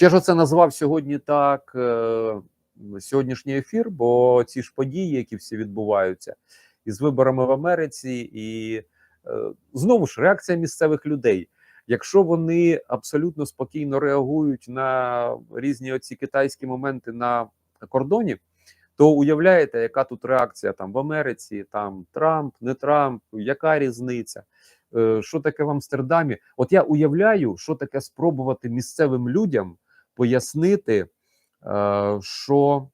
Ще ж оце назвав сьогодні так е, сьогоднішній ефір, бо ці ж події, які всі відбуваються, із виборами в Америці, і е, знову ж реакція місцевих людей. Якщо вони абсолютно спокійно реагують на різні оці китайські моменти на кордоні, то уявляєте, яка тут реакція там в Америці, там Трамп, не Трамп, яка різниця? Е, Що таке в Амстердамі? От я уявляю, що таке спробувати місцевим людям пояснити, е, що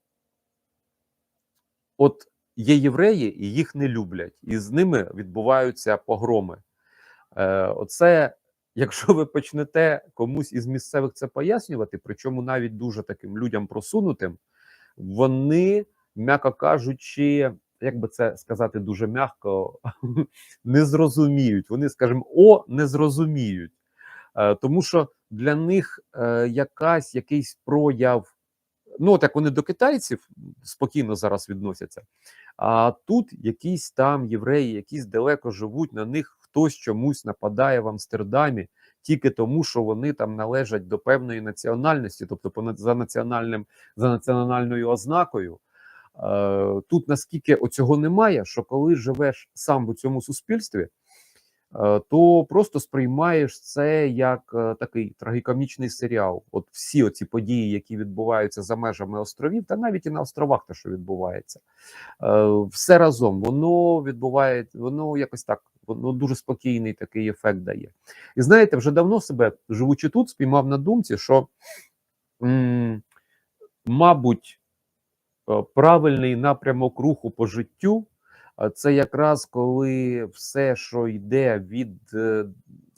от є євреї, і їх не люблять, і з ними відбуваються погроми. Е, Оце, якщо ви почнете комусь із місцевих це пояснювати, причому навіть дуже таким людям просунутим, вони, м'яко кажучи, як би це сказати дуже м'яко, не зрозуміють. Вони, скажімо, о, не зрозуміють. Е, Тому що для них е, якась якийсь прояв, ну от як вони до китайців спокійно зараз відносяться. А тут якісь там євреї, якісь далеко живуть, на них хтось чомусь нападає в Амстердамі тільки тому, що вони там належать до певної національності, тобто за національним за національною ознакою. Е, Тут наскільки оцього немає, що коли живеш сам в цьому суспільстві, то просто сприймаєш це як е, такий трагікомічний серіал. От всі оці події, які відбуваються за межами островів, та навіть і на островах, те, що відбувається, е, все разом воно відбувається, воно якось так, воно дуже спокійний такий ефект дає. І знаєте, вже давно себе живучи тут, спіймав на думці, що м, мабуть. е, Правильний напрямок руху по життю це якраз коли все, що йде від е,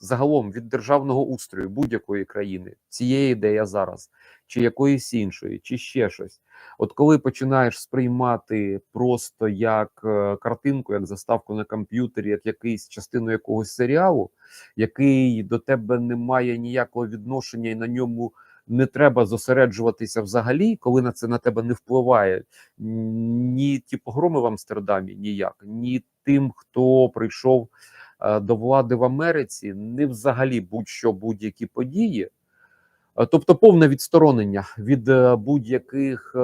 загалом від державного устрою будь-якої країни, цієї, де я зараз, чи якоїсь іншої, чи ще щось. От коли починаєш сприймати просто як е, картинку, як заставку на комп'ютері, як якийсь частину якогось серіалу, який до тебе не має ніякого відношення і на ньому не треба зосереджуватися взагалі, коли на це на тебе не впливає ні ті погроми в Амстердамі, ніяк, ні тим, хто прийшов е, до влади в Америці, не взагалі будь-що будь-які події. Е, Тобто повне відсторонення від е, будь-яких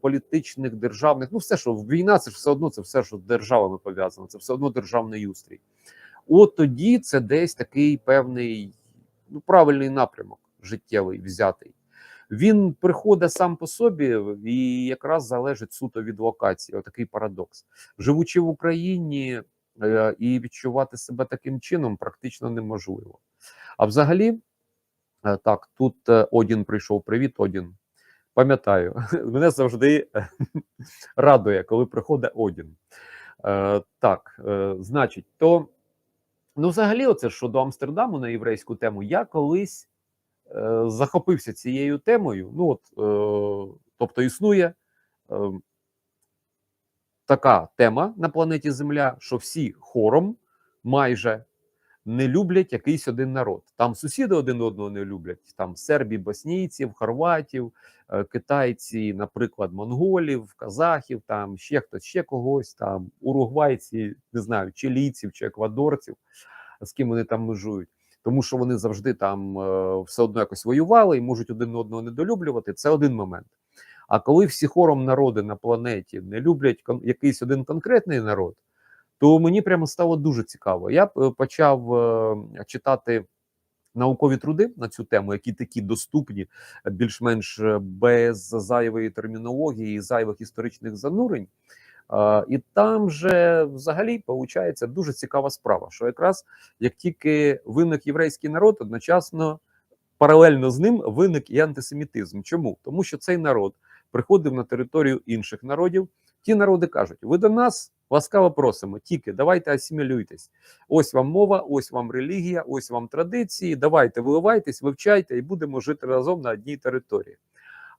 політичних державних, ну все, що війна, це ж все одно, це все, що з державами пов'язано, це все одно державний устрій. От тоді це десь такий певний ну, правильний напрямок життєвий взятий. Він приходить сам по собі і якраз залежить суто від локації. Отакий парадокс. Живучи в Україні е, і відчувати себе таким чином практично неможливо. А взагалі, е, так, тут е, Одін прийшов. Привіт, Одін. Пам'ятаю, мене завжди радує, коли приходить Одін. Так, значить, то ну, взагалі, оце щодо Амстердаму на єврейську тему, я колись захопився цією темою. Ну, от, е, тобто, існує е, така тема на планеті Земля, що всі хором майже не люблять якийсь один народ. Там сусіди один одного не люблять. Там сербі, боснійців, хорватів, е, китайці, наприклад, монголів, казахів, там ще хтось, ще когось, там уругвайці, не знаю, чилійців чи еквадорців, з ким вони там межують. Тому що вони завжди там е, все одно якось воювали і можуть один одного недолюблювати. Це один момент. А коли всі хором народи на планеті не люблять якийсь один конкретний народ, то мені прямо стало дуже цікаво. Я е, почав е, читати наукові труди на цю тему, які такі доступні, більш-менш без зайвої термінології і зайвих історичних занурень. І там же взагалі виходить дуже цікава справа, що якраз як тільки виник єврейський народ, одночасно паралельно з ним виник і антисемітизм. Чому? Тому що цей народ приходив на територію інших народів. Ті народи кажуть: ви до нас ласкаво просимо, тільки давайте асимілюйтесь. Ось вам мова, ось вам релігія, ось вам традиції. Давайте виливайтесь, вивчайте і будемо жити разом на одній території.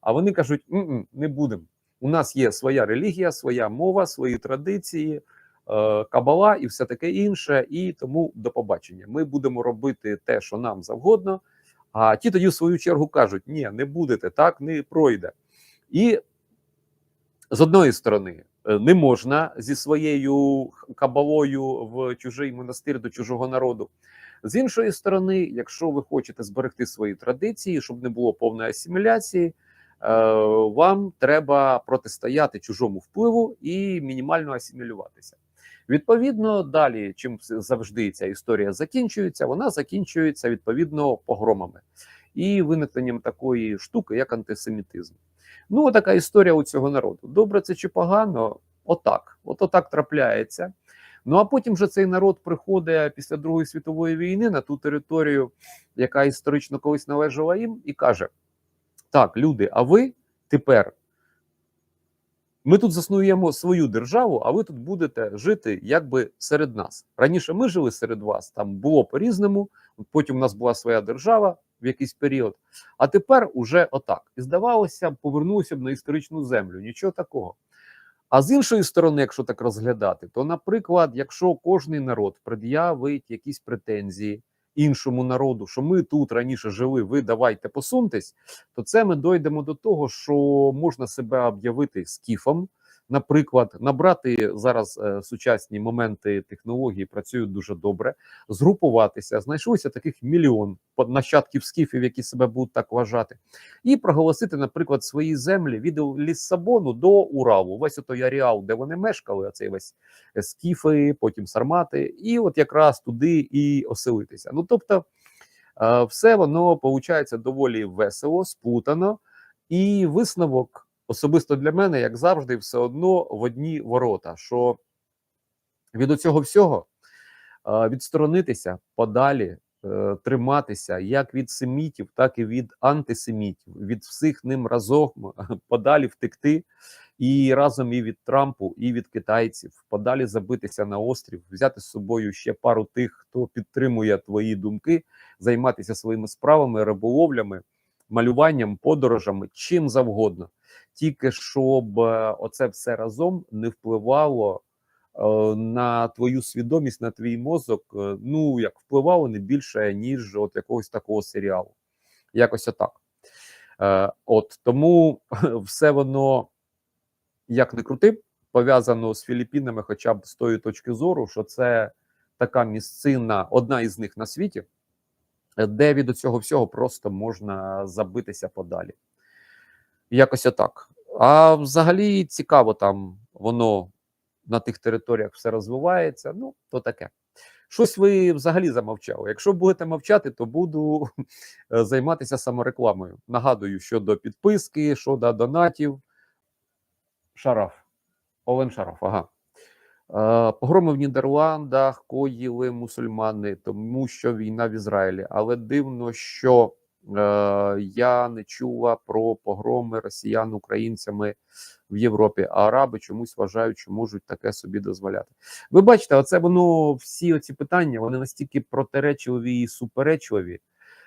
А вони кажуть: «М-м, не будемо. У нас є своя релігія, своя мова, свої традиції, е, кабала і все таке інше. І тому до побачення. Ми будемо робити те, що нам завгодно. А ті тоді, в свою чергу, кажуть: ні, не будете, так не пройде. І з одної сторони, е, не можна зі своєю кабалою в чужий монастир до чужого народу. З іншої сторони, якщо ви хочете зберегти свої традиції, щоб не було повної асиміляції, вам треба протистояти чужому впливу і мінімально асимілюватися. Відповідно, далі, чим завжди ця історія закінчується, вона закінчується відповідно погромами і виникненням такої штуки, як антисемітизм. Ну, така історія у цього народу. Добре, це чи погано? Отак. От отак трапляється. Ну а потім вже цей народ приходить після Другої світової війни на ту територію, яка історично колись належала їм, і каже: Так, люди, а ви тепер ми тут заснуємо свою державу, а ви тут будете жити якби серед нас. Раніше ми жили серед вас, там було по-різному. Потім у нас була своя держава в якийсь період. А тепер уже отак. І здавалося, повернулися б на історичну землю. Нічого такого. А з іншої сторони, якщо так розглядати, то, наприклад, якщо кожний народ пред'явить якісь претензії іншому народу, що ми тут раніше жили, ви давайте посуньтесь, то це ми дойдемо до того, що можна себе об'явити скіфом. Наприклад, набрати зараз е, сучасні моменти технології працюють дуже добре, згрупуватися, знайшлося таких мільйон нащадків скіфів, які себе будуть так вважати, і проголосити, наприклад, свої землі від Ліссабону до Уралу, весь той аріал, де вони мешкали, оцей весь е, скіфи, потім сармати, і от якраз туди і оселитися. Ну тобто, е, все воно виходить доволі весело, сплутано, і висновок особисто для мене, як завжди, все одно в одні ворота. Що від оцього всього відсторонитися подалі, е, триматися як від семітів, так і від антисемітів, від всіх ним разом подалі втекти. І разом і від Трампу, і від китайців подалі забитися на острів, взяти з собою ще пару тих, хто підтримує твої думки, займатися своїми справами, риболовлями, малюванням, подорожами, чим завгодно тільки щоб е, оце все разом не впливало е, на твою свідомість, на твій мозок. Е, ну як впливало не більше, ніж от якогось такого серіалу. Якось отак. От тому все воно як не крути, пов'язано з Філіппінами, хоча б з тої точки зору, що це така місцина, одна із них на світі, де від цього всього просто можна забитися подалі. Якось отак. А взагалі цікаво, там воно на тих територіях все розвивається. Ну, то таке. Щось ви взагалі замовчали. Якщо будете мовчати, то буду займатися саморекламою. Нагадую, щодо підписки, щодо донатів. Шараф. Олен Шараф, ага. Погроми в Нідерландах коїли мусульмани, тому що війна в Ізраїлі. Але дивно, що Е, я не чула про погроми росіян українцями в Європі, а араби чомусь вважають, що можуть таке собі дозволяти. Ви бачите, оце воно всі оці питання вони настільки протиречливі і суперечливі.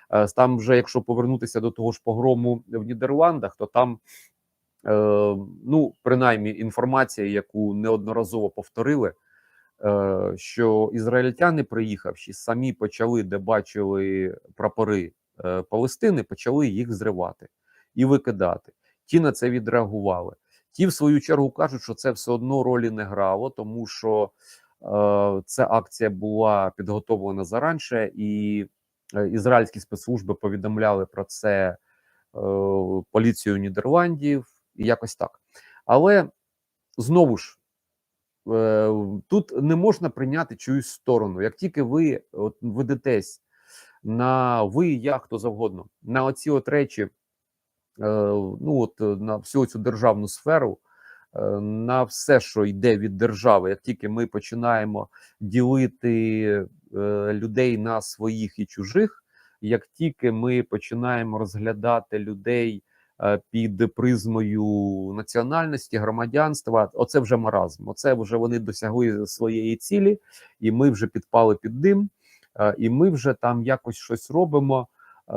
Е, там, вже якщо повернутися до того ж погрому в Нідерландах, то там. Е, ну, принаймні, інформація, яку неодноразово повторили, що ізраїльтяни, приїхавши, самі почали, де бачили прапори Е, Палестини почали їх зривати і викидати. Ті на це відреагували. Ті, в свою чергу, кажуть, що це все одно ролі не грало, тому що е, ця акція була підготовлена заранше, і е, ізраїльські спецслужби повідомляли про це е, поліцію Нідерландів якось так. Але знову ж. Е, тут не можна прийняти чиюсь сторону. Як тільки ви от, ведетесь на ви, я хто завгодно, на оці от речі, е, ну от на всю цю державну сферу, е, на все, що йде від держави, як тільки ми починаємо ділити людей на своїх і чужих, як тільки ми починаємо розглядати людей. Під призмою національності, громадянства, оце вже маразм. Оце вже вони досягли своєї цілі, і ми вже підпали під дим. Е, і ми вже там якось щось робимо. Е,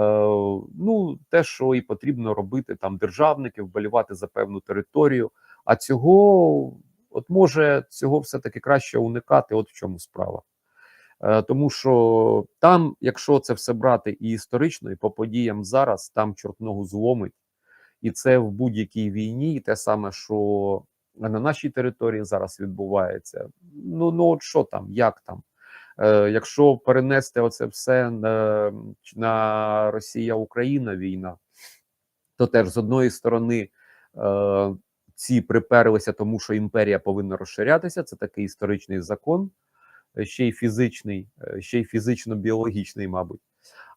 ну, те, що і потрібно робити там державники, вболівати за певну територію. А цього, от може, цього все-таки краще уникати. От в чому справа. Е, тому що там, якщо це все брати і історично, і по подіям зараз, там чорт ногу зломить, і це в будь-якій війні, і те саме, що на нашій території зараз відбувається. Ну ну от що там, як там? Е, якщо перенести оце все на, на Росія Україна війна, то теж з одної сторони е, ці приперлися, тому що імперія повинна розширятися. Це такий історичний закон, е, ще й фізичний, е, ще й фізично-біологічний, мабуть.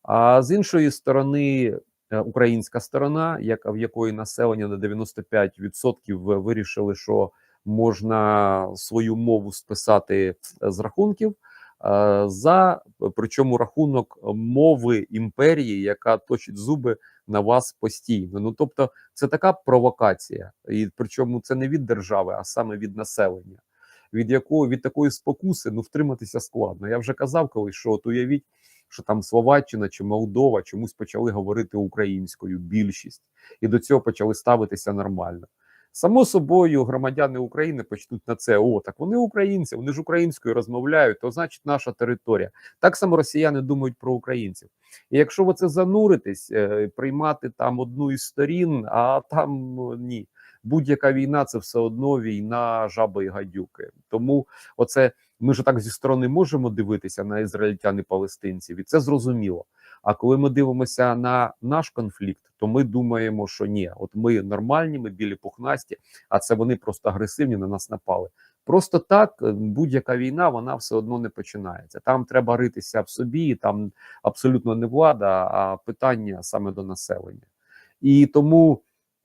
А з іншої сторони, українська сторона, яка в якої населення на 95% вирішили, що можна свою мову списати з рахунків. е, За причому рахунок мови імперії, яка точить зуби на вас постійно. Ну тобто, це така провокація, і причому це не від держави, а саме від населення, від якого від такої спокуси ну втриматися складно. Я вже казав колись, що от уявіть, що там Словаччина чи Молдова чомусь почали говорити українською більшість, і до цього почали ставитися нормально. Само собою, громадяни України почнуть на це. О, так вони українці, вони ж українською розмовляють, то значить наша територія. Так само росіяни думають про українців. І якщо ви це зануритесь, е, приймати там одну із сторін, а там ну, ні, будь-яка війна це все одно війна жаби і гадюки. Тому оце ми ж так зі сторони можемо дивитися на ізраїльтян і палестинців, і це зрозуміло. А коли ми дивимося на наш конфлікт, то ми думаємо, що ні, от ми нормальні, ми білі пухнасті, а це вони просто агресивні на нас напали. Просто так е, будь-яка війна вона все одно не починається. Там треба ритися в собі, там абсолютно не влада, а питання саме до населення. І тому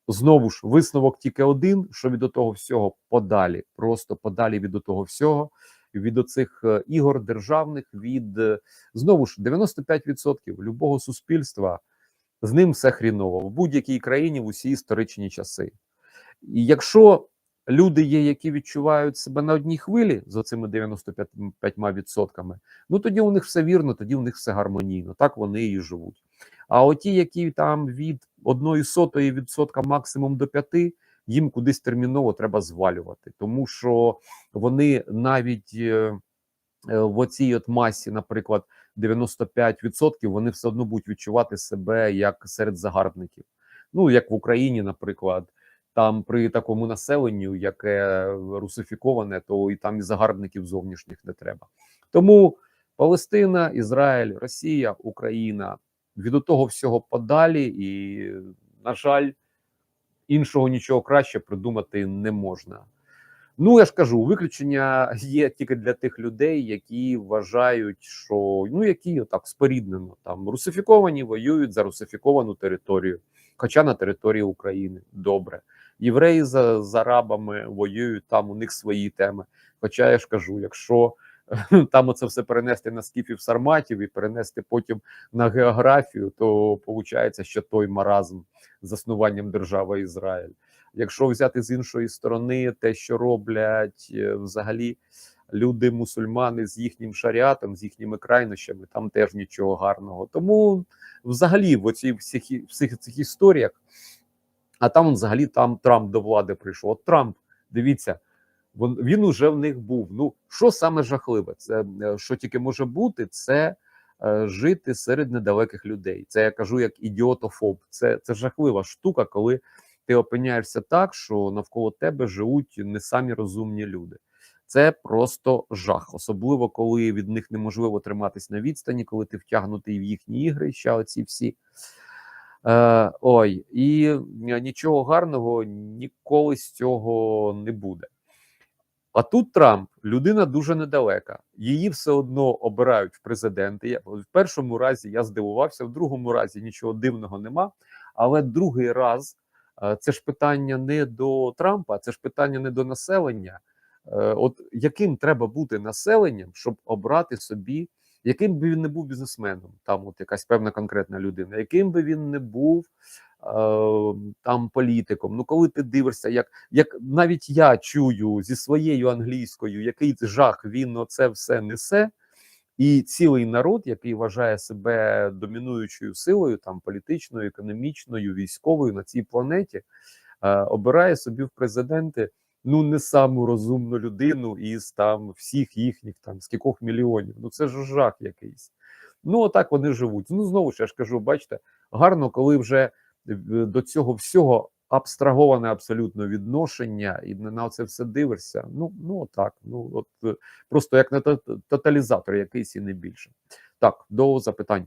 знову ж висновок тільки один: що від того всього подалі, просто подалі від того всього, від оцих е, ігор державних, від е, знову ж 95% любого суспільства. З ним все хріново в будь-якій країні в усі історичні часи. І якщо люди є, які відчувають себе на одній хвилі з оцими 95%, ну тоді у них все вірно, тоді у них все гармонійно. Так вони і живуть. А оті, які там від одної сотої відсотка максимум до п'яти, їм кудись терміново треба звалювати, тому що вони навіть е, е, в оцій от масі, наприклад, 95% вони все одно будуть відчувати себе як серед загарбників. Ну як в Україні, наприклад, там при такому населенню, яке русифіковане, то і там і загарбників зовнішніх не треба. Тому Палестина, Ізраїль, Росія, Україна від того всього подалі, і на жаль, іншого нічого краще придумати не можна. Ну, я ж кажу, виключення є тільки для тих людей, які вважають, що ну які так споріднено там русифіковані воюють за русифіковану територію, хоча на території України добре. Євреї за, з арабами воюють там. У них свої теми. Хоча я ж кажу, якщо там оце все перенести на скіфів сарматів і перенести потім на географію, то виходить, що той маразм заснуванням держави Ізраїль. Якщо взяти з іншої сторони, те, що роблять е, взагалі люди, мусульмани з їхнім шаріатом, з їхніми крайнощами, там теж нічого гарного. Тому взагалі в оцій всіх, всіх цих історіях, а там взагалі там Трамп до влади прийшов. От Трамп, дивіться, він, уже в них був. Ну що саме жахливе? Це е, що тільки може бути, це е, жити серед недалеких людей. Це я кажу як ідіотофоб. Це, Це жахлива штука, коли ти опиняєшся так, що навколо тебе живуть не самі розумні люди. Це просто жах, особливо коли від них неможливо триматись на відстані, коли ти втягнутий в їхні ігри, ще оці всі. Е, Ой, і нічого гарного ніколи з цього не буде. А тут Трамп людина дуже недалека. Її все одно обирають в президенти. Я в першому разі я здивувався, в другому разі нічого дивного нема. Але другий раз е, це ж питання не до Трампа, це ж питання не до населення. Е, От яким треба бути населенням, щоб обрати собі, яким би він не був бізнесменом, там от якась певна конкретна людина, яким би він не був е, там політиком. Ну, коли ти дивишся, як як навіть я чую зі своєю англійською, який жах він оце все несе. І цілий народ, який вважає себе домінуючою силою, там політичною, економічною, військовою на цій планеті, е, обирає собі в президенти ну не саму розумну людину із там всіх їхніх там скількох мільйонів. Ну це ж жах якийсь. Ну отак вони живуть. Ну знову ж я ж кажу, бачите, гарно, коли вже е, до цього всього абстраговане абсолютно відношення, і на- це все дивишся. Ну, ну так. Ну от е, просто як на тоталізатор якийсь і не більше. Так, до запитань.